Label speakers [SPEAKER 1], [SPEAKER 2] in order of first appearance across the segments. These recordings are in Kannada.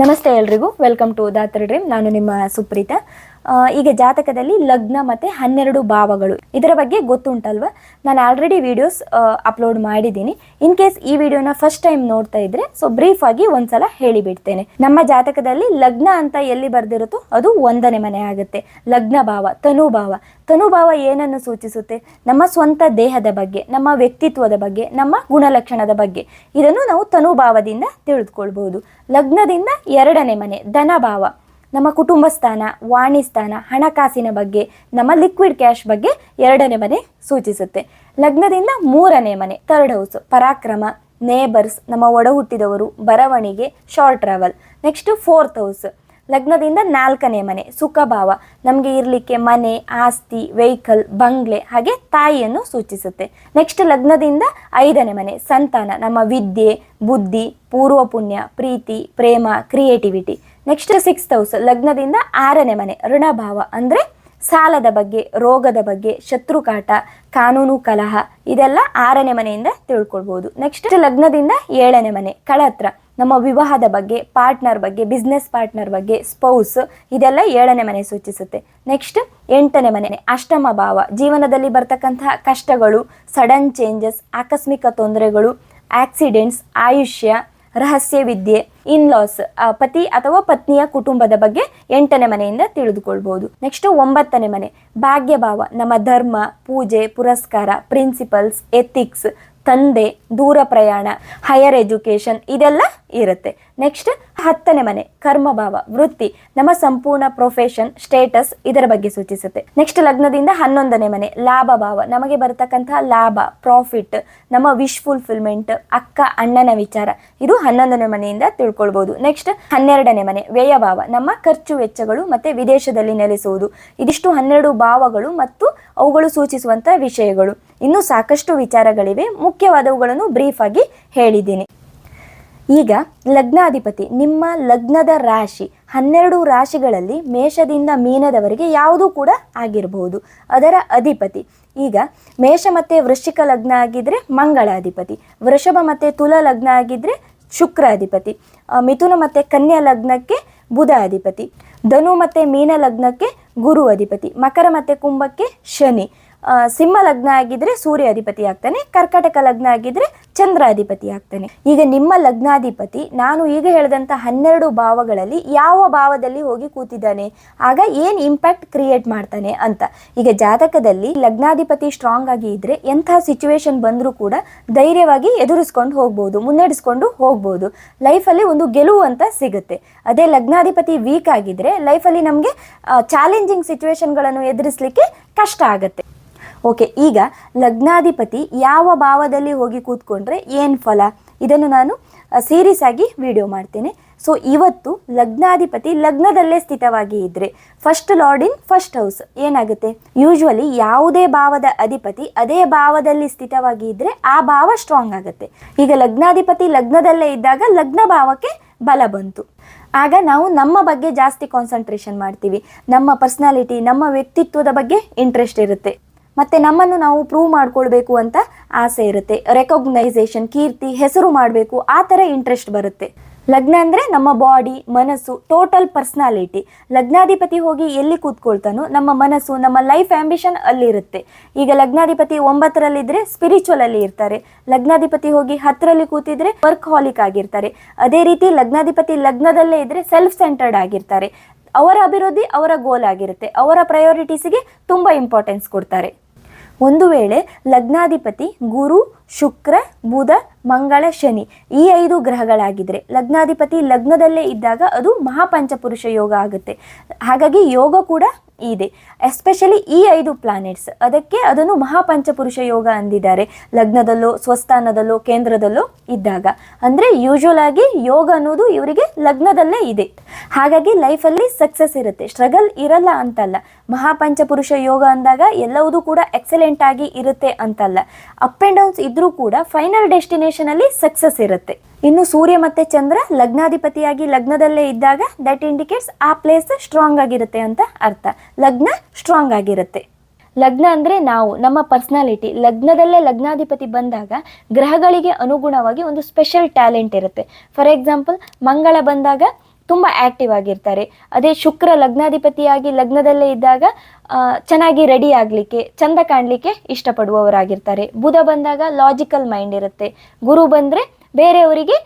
[SPEAKER 1] ನಮಸ್ತೆ ಎಲ್ರಿಗೂ. ವೆಲ್ಕಮ್ ಟು ದಾತ್ರ ಡ್ರೀಮ್ ನಾನು ನಿಮ್ಮ ಸುಪ್ರೀತ. ಈಗ ಜಾತಕದಲ್ಲಿ ಲಗ್ನ ಮತ್ತು ಹನ್ನೆರಡು ಭಾವಗಳು. ಇದರ ಬಗ್ಗೆ ಗೊತ್ತುಂಟಲ್ವ? ನಾನು ಆಲ್ರೆಡಿ ವಿಡಿಯೋಸ್ ಅಪ್ಲೋಡ್ ಮಾಡಿದ್ದೀನಿ. ಇನ್ ಕೇಸ್ ಈ ವಿಡಿಯೋನ ಫಸ್ಟ್ ಟೈಮ್ ನೋಡ್ತಾ ಇದ್ರೆ ಸೊ ಬ್ರೀಫ್ ಆಗಿ ಒಂದ್ಸಲ ಹೇಳಿಬಿಡ್ತೇನೆ. ನಮ್ಮ ಜಾತಕದಲ್ಲಿ ಲಗ್ನ ಅಂತ ಎಲ್ಲಿ ಬರ್ದಿರುತ್ತೋ ಅದು ಒಂದನೇ ಮನೆ ಆಗುತ್ತೆ. ಲಗ್ನ ಭಾವ ತನುಭಾವ ತನುಭಾವ ಏನನ್ನು ಸೂಚಿಸುತ್ತೆ? ನಮ್ಮ ಸ್ವಂತ ದೇಹದ ಬಗ್ಗೆ, ನಮ್ಮ ವ್ಯಕ್ತಿತ್ವದ ಬಗ್ಗೆ, ನಮ್ಮ ಗುಣಲಕ್ಷಣದ ಬಗ್ಗೆ. ಇದನ್ನು ನಾವು ತನುಭಾವದಿಂದ ತಿಳಿದುಕೊಳ್ಬಹುದು. ಲಗ್ನದಿಂದ ಎರಡನೇ ಮನೆ ಧನಭಾವ ನಮ್ಮ ಕುಟುಂಬ ಸ್ಥಾನ, ವಾಣಿ ಸ್ಥಾನ, ಹಣಕಾಸಿನ ಬಗ್ಗೆ, ನಮ್ಮ ಲಿಕ್ವಿಡ್ ಕ್ಯಾಶ್ ಬಗ್ಗೆ ಎರಡನೇ ಮನೆ ಸೂಚಿಸುತ್ತೆ. ಲಗ್ನದಿಂದ ಮೂರನೇ ಮನೆ ಥರ್ಡ್ ಹೌಸ್ ಪರಾಕ್ರಮ ನೇಬರ್ಸ್ ನಮ್ಮ ಒಡ ಹುಟ್ಟಿದವರು ಬರವಣಿಗೆ short travel next fourth house ಲಗ್ನದಿಂದ ನಾಲ್ಕನೇ ಮನೆ, ಸುಖಭಾವ, ನಮಗೆ ಇರಲಿಕ್ಕೆ ಮನೆ, ಆಸ್ತಿ ವೆಹಿಕಲ್ ಬಂಗ್ಲೆ, ಹಾಗೆ ತಾಯಿಯನ್ನು ಸೂಚಿಸುತ್ತೆ. ನೆಕ್ಸ್ಟ್ ಲಗ್ನದಿಂದ ಐದನೇ ಮನೆ, ಸಂತಾನ, ನಮ್ಮ ವಿದ್ಯೆ, ಬುದ್ಧಿ ಪೂರ್ವ ಪುಣ್ಯ ಪ್ರೀತಿ, ಪ್ರೇಮ ಕ್ರಿಯೇಟಿವಿಟಿ ನೆಕ್ಸ್ಟ್ ಸಿಕ್ಸ್ತ್ ಹೌಸ್ ಲಗ್ನದಿಂದ ಆರನೇ ಮನೆ, ಋಣಭಾವ ಅಂದರೆ ಸಾಲದ ಬಗ್ಗೆ, ರೋಗದ ಬಗ್ಗೆ, ಶತ್ರುಕಾಟ, ಕಾನೂನು ಕಲಹ, ಇದೆಲ್ಲ ಆರನೇ ಮನೆಯಿಂದ ತಿಳ್ಕೊಳ್ಬೋದು. ನೆಕ್ಸ್ಟ್ ಲಗ್ನದಿಂದ ಏಳನೇ ಮನೆ, ಕಳತ್ರ, ನಮ್ಮ ವಿವಾಹದ ಬಗ್ಗೆ ಪಾರ್ಟ್ನರ್ ಬಗ್ಗೆ ಬಿಸ್ನೆಸ್ ಪಾರ್ಟ್ನರ್ ಬಗ್ಗೆ ಸ್ಪೌಸ್ ಇದೆಲ್ಲ ಏಳನೇ ಮನೆ ಸೂಚಿಸುತ್ತೆ. ನೆಕ್ಸ್ಟ್ ಎಂಟನೇ ಮನೆ, ಅಷ್ಟಮ ಭಾವ, ಜೀವನದಲ್ಲಿ ಬರ್ತಕ್ಕಂತಹ ಕಷ್ಟಗಳು ಸಡನ್ ಚೇಂಜಸ್ ಆಕಸ್ಮಿಕ ತೊಂದರೆಗಳು ಆಕ್ಸಿಡೆಂಟ್ಸ್ ಆಯುಷ್ಯ ರಹಸ್ಯ ವಿದ್ಯೆ ಇನ್ಲಾಸ್ ಪತಿ ಅಥವಾ ಪತ್ನಿಯ ಕುಟುಂಬದ ಬಗ್ಗೆ ಎಂಟನೇ ಮನೆಯಿಂದ ತಿಳಿದುಕೊಳ್ಬಹುದು. ನೆಕ್ಸ್ಟ್ ಒಂಬತ್ತನೇ ಮನೆ, ಭಾಗ್ಯಭಾವ, ನಮ್ಮ ಧರ್ಮ, ಪೂಜೆ, ಪುರಸ್ಕಾರ ಪ್ರಿನ್ಸಿಪಲ್ಸ್ ಎಥಿಕ್ಸ್ ತಂದೆ, ದೂರ ಪ್ರಯಾಣ ಹೈಯರ್ ಎಜುಕೇಶನ್ ಇದೆಲ್ಲ ಇರುತ್ತೆ. ನೆಕ್ಸ್ಟ್ ಹತ್ತನೇ ಮನೆ, ಕರ್ಮಭಾವ, ವೃತ್ತಿ, ನಮ್ಮ ಸಂಪೂರ್ಣ ಪ್ರೊಫೆಷನ್ ಸ್ಟೇಟಸ್ ಇದರ ಬಗ್ಗೆ ಸೂಚಿಸುತ್ತೆ. ನೆಕ್ಸ್ಟ್ ಲಗ್ನದಿಂದ ಹನ್ನೊಂದನೇ ಮನೆ, ಲಾಭ ಭಾವ. ನಮಗೆ ಬರತಕ್ಕಂತಹ ಲಾಭ ಪ್ರಾಫಿಟ್ ನಮ್ಮ ವಿಶ್ ಫುಲ್ಫಿಲ್ಮೆಂಟ್ ಅಕ್ಕ, ಅಣ್ಣನ ವಿಚಾರ. ಇದು ಹನ್ನೊಂದನೇ ಮನೆಯಿಂದ ತಿಳ್ಕೊಳ್ಬಹುದು ನೆಕ್ಸ್ಟ್ ಹನ್ನೆರಡನೇ ಮನೆ ವ್ಯಯಭಾವ ನಮ್ಮ ಖರ್ಚು ವೆಚ್ಚಗಳು ಮತ್ತೆ ವಿದೇಶದಲ್ಲಿ ನೆಲೆಸುವುದು. ಇದಿಷ್ಟು ಹನ್ನೆರಡು ಭಾವಗಳು ಮತ್ತು ಅವುಗಳು ಸೂಚಿಸುವಂತಹ ವಿಷಯಗಳು. ಇನ್ನೂ ಸಾಕಷ್ಟು ವಿಚಾರಗಳಿವೆ. ಮುಖ್ಯವಾದವುಗಳನ್ನು ಬ್ರೀಫ್ ಆಗಿ ಹೇಳಿದ್ದೀನಿ. ಈಗ ಲಗ್ನಾಧಿಪತಿ ನಿಮ್ಮ ಲಗ್ನದ ರಾಶಿ ಹನ್ನೆರಡು ರಾಶಿಗಳಲ್ಲಿ ಮೇಷದಿಂದ ಮೀನದವರೆಗೆ ಯಾವುದೂ ಕೂಡ ಆಗಿರಬಹುದು ಅದರ ಅಧಿಪತಿ ಈಗ ಮೇಷ ಮತ್ತು ವೃಶ್ಚಿಕ ಲಗ್ನ ಆಗಿದ್ರೆ ಮಂಗಳಾಧಿಪತಿ ವೃಷಭ ಮತ್ತು ತುಲ ಲಗ್ನ ಆಗಿದ್ರೆ ಶುಕ್ರ ಅಧಿಪತಿ ಆ, ಮಿಥುನ ಮತ್ತು ಕನ್ಯಾ ಲಗ್ನಕ್ಕೆ ಬುಧ ಅಧಿಪತಿ ಧನು ಮತ್ತು ಮೀನ ಲಗ್ನಕ್ಕೆ ಗುರು ಅಧಿಪತಿ ಮಕರ ಮತ್ತು ಕುಂಭಕ್ಕೆ ಶನಿ. ಸಿಂಹ ಲಗ್ನ ಆಗಿದ್ರೆ ಸೂರ್ಯ ಅಧಿಪತಿ ಆಗ್ತಾನೆ, ಕರ್ಕಟಕ ಲಗ್ನ ಆಗಿದ್ರೆ ಚಂದ್ರ ಅಧಿಪತಿ ಆಗ್ತಾನೆ. ಈಗ ನಿಮ್ಮ ಲಗ್ನಾಧಿಪತಿ ನಾನು ಈಗ ಹೇಳಿದಂಥ ಹನ್ನೆರಡು ಭಾವಗಳಲ್ಲಿ ಯಾವ ಭಾವದಲ್ಲಿ ಹೋಗಿ ಕೂತಿದ್ದಾನೆ? ಆಗ ಏನು ಇಂಪ್ಯಾಕ್ಟ್ ಕ್ರಿಯೇಟ್ ಮಾಡ್ತಾನೆ ಅಂತ. ಈಗ ಜಾತಕದಲ್ಲಿ ಲಗ್ನಾಧಿಪತಿ ಸ್ಟ್ರಾಂಗ್ ಆಗಿ ಇದ್ರೆ ಎಂಥ ಸಿಚುವೇಶನ್ ಬಂದರೂ ಕೂಡ ಧೈರ್ಯವಾಗಿ ಎದುರಿಸ್ಕೊಂಡು ಹೋಗ್ಬೋದು, ಮುನ್ನಡೆಸ್ಕೊಂಡು ಹೋಗ್ಬೋದು. ಲೈಫಲ್ಲಿ ಒಂದು ಗೆಲುವು ಅಂತ ಸಿಗುತ್ತೆ. ಅದೇ ಲಗ್ನಾಧಿಪತಿ ವೀಕ್ ಆಗಿದ್ರೆ ಲೈಫಲ್ಲಿ ನಮಗೆ ಚಾಲೆಂಜಿಂಗ್ ಸಿಚುವೇಶನ್ಗಳನ್ನು ಎದುರಿಸಲಿಕ್ಕೆ ಕಷ್ಟ ಆಗುತ್ತೆ. ಓಕೆ, ಈಗ ಲಗ್ನಾಧಿಪತಿ ಯಾವ ಭಾವದಲ್ಲಿ ಹೋಗಿ ಕೂತ್ಕೊಂಡ್ರೆ ಏನು ಫಲ? ಇದನ್ನು ನಾನು ಸೀರೀಸ್ ಆಗಿ ವಿಡಿಯೋ ಮಾಡ್ತೇನೆ. ಸೊ ಇವತ್ತು ಲಗ್ನಾಧಿಪತಿ ಲಗ್ನದಲ್ಲೇ ಸ್ಥಿತವಾಗಿ ಇದ್ರೆ first lord in first house ಏನಾಗುತ್ತೆ? ಯೂಶ್ವಲಿ ಯಾವುದೇ ಭಾವದ ಅಧಿಪತಿ ಅದೇ ಭಾವದಲ್ಲಿ ಸ್ಥಿತವಾಗಿ ಇದ್ರೆ ಆ ಭಾವ ಸ್ಟ್ರಾಂಗ್ ಆಗುತ್ತೆ. ಈಗ ಲಗ್ನಾಧಿಪತಿ ಲಗ್ನದಲ್ಲೇ ಇದ್ದಾಗ ಲಗ್ನ ಭಾವಕ್ಕೆ ಬಲ ಬಂತು. ಆಗ ನಾವು ನಮ್ಮ ಬಗ್ಗೆ ಜಾಸ್ತಿ ಕಾನ್ಸಂಟ್ರೇಷನ್ ಮಾಡ್ತೀವಿ. ನಮ್ಮ ಪರ್ಸ್ನಾಲಿಟಿ ನಮ್ಮ ವ್ಯಕ್ತಿತ್ವದ ಬಗ್ಗೆ ಇಂಟ್ರೆಸ್ಟ್ ಇರುತ್ತೆ. ಮತ್ತೆ ನಮ್ಮನ್ನು ನಾವು ಪ್ರೂವ್ ಮಾಡ್ಕೊಳ್ಬೇಕು ಅಂತ ಆಸೆ ಇರುತ್ತೆ. ರೆಕಗ್ನೈಸೇಷನ್ ಕೀರ್ತಿ, ಹೆಸರು ಮಾಡಬೇಕು, ಆ ಥರ ಇಂಟ್ರೆಸ್ಟ್ ಬರುತ್ತೆ. ಲಗ್ನ ಅಂದರೆ ನಮ್ಮ ಬಾಡಿ ಮನಸ್ಸು ಟೋಟಲ್ ಪರ್ಸ್ನಾಲಿಟಿ ಲಗ್ನಾಧಿಪತಿ ಹೋಗಿ ಎಲ್ಲಿ ಕೂತ್ಕೊಳ್ತಾನೋ ನಮ್ಮ ಮನಸ್ಸು, ನಮ್ಮ ಲೈಫ್ ಆಂಬಿಷನ್ ಅಲ್ಲಿರುತ್ತೆ. ಈಗ ಲಗ್ನಾಧಿಪತಿ ಒಂಬತ್ತರಲ್ಲಿದ್ದರೆ ಸ್ಪಿರಿಚುವಲ್ ಅಲ್ಲಿ ಇರ್ತಾರೆ. ಲಗ್ನಾಧಿಪತಿ ಹೋಗಿ ಹತ್ತರಲ್ಲಿ ಕೂತಿದ್ರೆ ವರ್ಕ್ ಹಾಲಿಕ್ ಆಗಿರ್ತಾರೆ. ಅದೇ ರೀತಿ ಲಗ್ನಾಧಿಪತಿ ಲಗ್ನದಲ್ಲೇ ಇದ್ರೆ ಸೆಲ್ಫ್ ಸೆಂಟರ್ಡ್ ಆಗಿರ್ತಾರೆ. ಅವರ ಅಭಿವೃದ್ಧಿ ಅವರ ಗೋಲ್ ಆಗಿರುತ್ತೆ. ಅವರ ಪ್ರಯಾರಿಟೀಸಿಗೆ ತುಂಬ ಇಂಪಾರ್ಟೆನ್ಸ್ ಕೊಡ್ತಾರೆ. ಒಂದು ವೇಳೆ ಲಗ್ನಾಧಿಪತಿ ಗುರು ಶುಕ್ರ ಬುಧ ಮಂಗಳ ಶನಿ ಈ ಐದು ಗ್ರಹಗಳಾಗಿದ್ರೆ ಲಗ್ನಾಧಿಪತಿ ಲಗ್ನದಲ್ಲೇ ಇದ್ದಾಗ ಅದು ಮಹಾಪಂಚಪುರುಷ ಯೋಗ ಆಗುತ್ತೆ. ಹಾಗಾಗಿ ಯೋಗ ಕೂಡ ಇದೆ. ಎಸ್ಪೆಷಲಿ ಈ ಐದು ಪ್ಲಾನೆಟ್ಸ್ ಅದಕ್ಕೆ ಅದನ್ನು ಮಹಾಪಂಚಪುರುಷ ಯೋಗ ಅಂದಿದ್ದಾರೆ. ಲಗ್ನದಲ್ಲೋ, ಸ್ವಸ್ಥಾನದಲ್ಲೋ, ಕೇಂದ್ರದಲ್ಲೋ ಇದ್ದಾಗ. ಅಂದರೆ ಯೂಶುವಲ್ ಆಗಿ ಯೋಗ ಅನ್ನೋದು ಇವರಿಗೆ ಲಗ್ನದಲ್ಲೇ ಇದೆ. ಹಾಗಾಗಿ ಲೈಫಲ್ಲಿ ಸಕ್ಸಸ್ ಇರುತ್ತೆ. ಸ್ಟ್ರಗಲ್ ಇರಲ್ಲ ಅಂತಲ್ಲ. ಮಹಾಪಂಚಪುರುಷ ಯೋಗ ಅಂದಾಗ ಎಲ್ಲವೂ ಕೂಡ ಎಕ್ಸಲೆಂಟ್ ಆಗಿ ಇರುತ್ತೆ ಅಂತಲ್ಲ. ಅಪ್ ಆ್ಯಂಡ್ ಡೌನ್ಸ್ ಇದ್ರೂ ಕೂಡ ಫೈನಲ್ ಡೆಸ್ಟಿನೇಷನಲ್ಲಿ ಸಕ್ಸಸ್ ಇರುತ್ತೆ. ಇನ್ನು ಸೂರ್ಯ ಮತ್ತೆ ಚಂದ್ರ ಲಗ್ನಾಧಿಪತಿಯಾಗಿ ಲಗ್ನದಲ್ಲೇ ಇದ್ದಾಗ ದಟ್ ಇಂಡಿಕೇಟ್ಸ್ ಆ ಪ್ಲೇಸ್ ಸ್ಟ್ರಾಂಗ್ ಆಗಿರುತ್ತೆ ಅಂತ ಅರ್ಥ. ಲಗ್ನ ಸ್ಟ್ರಾಂಗ್ ಆಗಿರುತ್ತೆ. ಲಗ್ನ ಅಂದ್ರೆ ನಾವು, ನಮ್ಮ ಪರ್ಸನಾಲಿಟಿ ಲಗ್ನದಲ್ಲೇ ಲಗ್ನಾಧಿಪತಿ ಬಂದಾಗ ಗ್ರಹಗಳಿಗೆ ಅನುಗುಣವಾಗಿ ಒಂದು ಸ್ಪೆಷಲ್ ಟ್ಯಾಲೆಂಟ್ ಇರುತ್ತೆ. ಫಾರ್ ಎಕ್ಸಾಂಪಲ್ ಮಂಗಳ ಬಂದಾಗ ತುಂಬ ಆಕ್ಟಿವ್ ಆಗಿರ್ತಾರೆ. ಅದೇ ಶುಕ್ರ ಲಗ್ನಾಧಿಪತಿಯಾಗಿ ಲಗ್ನದಲ್ಲೇ ಇದ್ದಾಗ ಚೆನ್ನಾಗಿ ರೆಡಿ ಆಗಲಿಕ್ಕೆ, ಚಂದ ಕಾಣಲಿಕ್ಕೆ ಇಷ್ಟಪಡುವವರಾಗಿರ್ತಾರೆ. ಬುಧ ಬಂದಾಗ ಲಾಜಿಕಲ್ ಮೈಂಡ್ ಇರುತ್ತೆ. ಗುರು ಬಂದರೆ ಬೇರೆಯವರಿಗೆ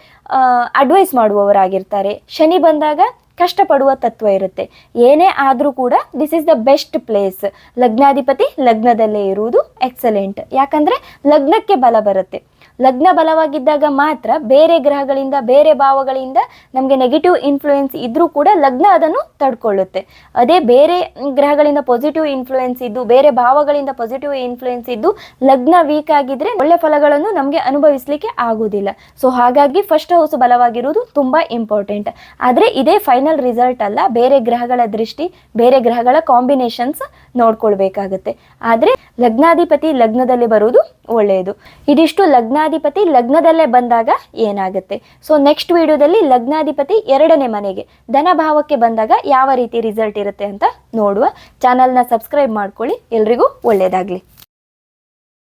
[SPEAKER 1] ಅಡ್ವೈಸ್ ಮಾಡುವವರಾಗಿರ್ತಾರೆ. ಶನಿ ಬಂದಾಗ ಕಷ್ಟಪಡುವ ತತ್ವ ಇರುತ್ತೆ. ಏನೇ ಆದರೂ ಕೂಡ this is the best place ಲಗ್ನಾಧಿಪತಿ ಲಗ್ನದಲ್ಲೇ ಇರುವುದು ಎಕ್ಸಲೆಂಟ್ ಯಾಕಂದರೆ ಲಗ್ನಕ್ಕೆ ಬಲ ಬರುತ್ತೆ. ಲಗ್ನ ಬಲವಾಗಿದ್ದಾಗ ಮಾತ್ರ ಬೇರೆ ಗ್ರಹಗಳಿಂದ, ಬೇರೆ ಭಾವಗಳಿಂದ ನಮಗೆ ನೆಗೆಟಿವ್ ಇನ್ಫ್ಲುಯೆನ್ಸ್ ಇದ್ರೂ ಕೂಡ ಲಗ್ನ ಅದನ್ನು ತಡ್ಕೊಳ್ಳುತ್ತೆ. ಅದೇ ಬೇರೆ ಗ್ರಹಗಳಿಂದ ಪಾಸಿಟಿವ್ ಇನ್ಫ್ಲುಯೆನ್ಸ್ ಇದ್ದು, ಬೇರೆ ಭಾವಗಳಿಂದ ಪಾಸಿಟಿವ್ ಇನ್ಫ್ಲುಯೆನ್ಸ್ ಇದ್ದು ಲಗ್ನ ವೀಕ್ ಆಗಿದ್ರೆ ಒಳ್ಳೆ ಫಲಗಳನ್ನು ನಮಗೆ ಅನುಭವಿಸಲಿಕ್ಕೆ ಆಗೋದಿಲ್ಲ ಸೊ ಹಾಗಾಗಿ ಫಸ್ಟ್ ಹೌಸ್ ಬಲವಾಗಿರುವುದು ತುಂಬಾ ಇಂಪಾರ್ಟೆಂಟ್ ಆದರೆ ಇದೇ ಫೈನಲ್ ರಿಸಲ್ಟ್ ಅಲ್ಲ, ಬೇರೆ ಗ್ರಹಗಳ ದೃಷ್ಟಿ, ಬೇರೆ ಗ್ರಹಗಳ ಕಾಂಬಿನೇಷನ್ಸ್ ನೋಡ್ಕೊಳ್ಬೇಕಾಗುತ್ತೆ. ಆದರೆ ಲಗ್ನಾಧಿಪತಿ ಲಗ್ನದಲ್ಲಿ ಬರುವುದು ಒಳ್ಳೆಯದು. ಇದಿಷ್ಟು ಲಗ್ನಾಧಿಪತಿ ಲಗ್ನದಲ್ಲೇ ಬಂದಾಗ ಏನಾಗುತ್ತೆ? ಸೊ ನೆಕ್ಸ್ಟ್ ವಿಡಿಯೋದಲ್ಲಿ ಲಗ್ನಾಧಿಪತಿ ಎರಡನೇ ಮನೆಗೆ ಧನಭಾವಕ್ಕೆ ಬಂದಾಗ ಯಾವ ರೀತಿ ರಿಸಲ್ಟ್ ಇರುತ್ತೆ ಅಂತ ನೋಡುವ. ಚಾನಲ್ನ ಸಬ್ಸ್ಕ್ರೈಬ್ ಮಾಡ್ಕೊಳ್ಳಿ. ಎಲ್ರಿಗೂ ಒಳ್ಳೆಯದಾಗಲಿ.